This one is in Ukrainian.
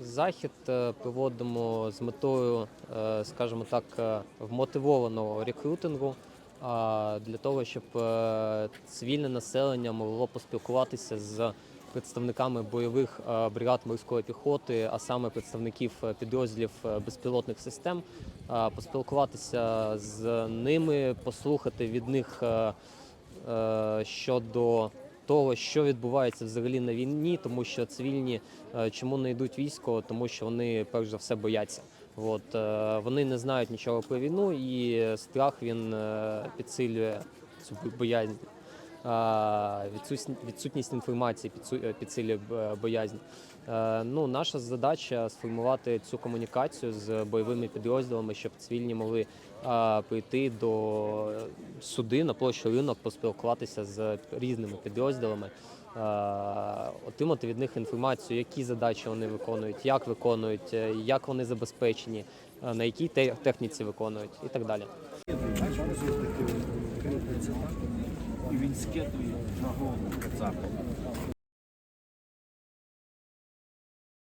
Захід е, проводимо з метою, е, скажімо так, е, вмотивованого рекрутингу для того, щоб цивільне населення могло поспілкуватися з представниками бойових е, бригад морської піхоти, а саме представників е, підрозділів е, безпілотних систем, поспілкуватися з ними, послухати від них щодо того, що відбувається взагалі на війні, тому що цивільні чому не йдуть військо, тому що вони перш за все бояться. От вони не знають нічого про війну, і страх він підсилює цю боязнь. Відсутність, інформації е, підсилює б- боязнь. Е, Ну, наша задача сформувати цю комунікацію з бойовими підрозділами, щоб цивільні могли прийти до суди на площу ринок, поспілкуватися з різними підрозділами, отримати від них інформацію, які задачі вони виконують, як виконують, е, як вони забезпечені, е, на якій те- техніці виконують і так далі. І він скидує на голову кацапа.